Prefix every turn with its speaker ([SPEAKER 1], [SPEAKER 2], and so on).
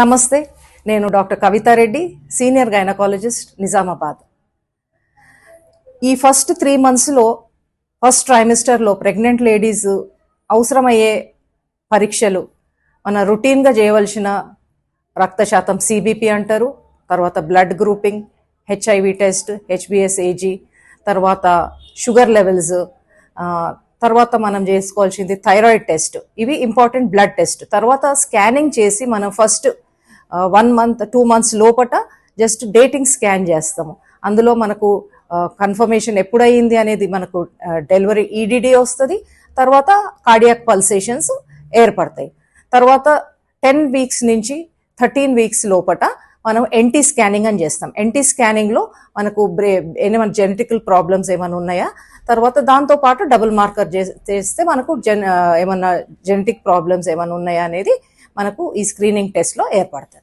[SPEAKER 1] నమస్తే నేను doctor Kavitha Reddy senior gynaecologist Nizamabad. ఈ ఫస్ట్ త్రీ మంత్స్లో ఫస్ట్ ట్రైమిస్టర్లో ప్రెగ్నెంట్ లేడీస్ అవసరమయ్యే పరీక్షలు మన రొటీన్గా చేయవలసిన రక్త శాతం సిబిపి అంటారు తర్వాత blood grouping HIV test HBS AG తర్వాత షుగర్ లెవెల్స్ తర్వాత మనం చేసుకోవాల్సింది థైరాయిడ్ టెస్ట్. ఇవి ఇంపార్టెంట్ బ్లడ్ టెస్ట్. తర్వాత స్కానింగ్ చేసి మనం first one month two months లోపట జస్ట్ డేటింగ్ స్కాన్ చేస్తాము. అందులో మనకు కన్ఫర్మేషన్ ఎప్పుడయింది అనేది మనకు డెలివరీ ఈడిడి వస్తుంది. తర్వాత కార్డియాక్ పల్సేషన్స్ ఏర్పడతాయి. తర్వాత టెన్ వీక్స్ నుంచి థర్టీన్ వీక్స్ లోపట మనం ఎన్టీ స్కానింగ్ అని చేస్తాం. ఎన్టీ స్కానింగ్లో మనకు బ్రే ఏమైనా జెనెటికల్ ప్రాబ్లమ్స్ ఏమైనా ఉన్నాయా? తర్వాత దాంతో పాటు డబుల్ మార్కర్ చేస్తే మనకు జెన్ ఏమన్నా జెనెటిక్ ప్రాబ్లమ్స్ ఏమైనా ఉన్నాయా అనేది మనకు ఈ స్క్రీనింగ్ టెస్ట్లో ఏర్పడుతుంది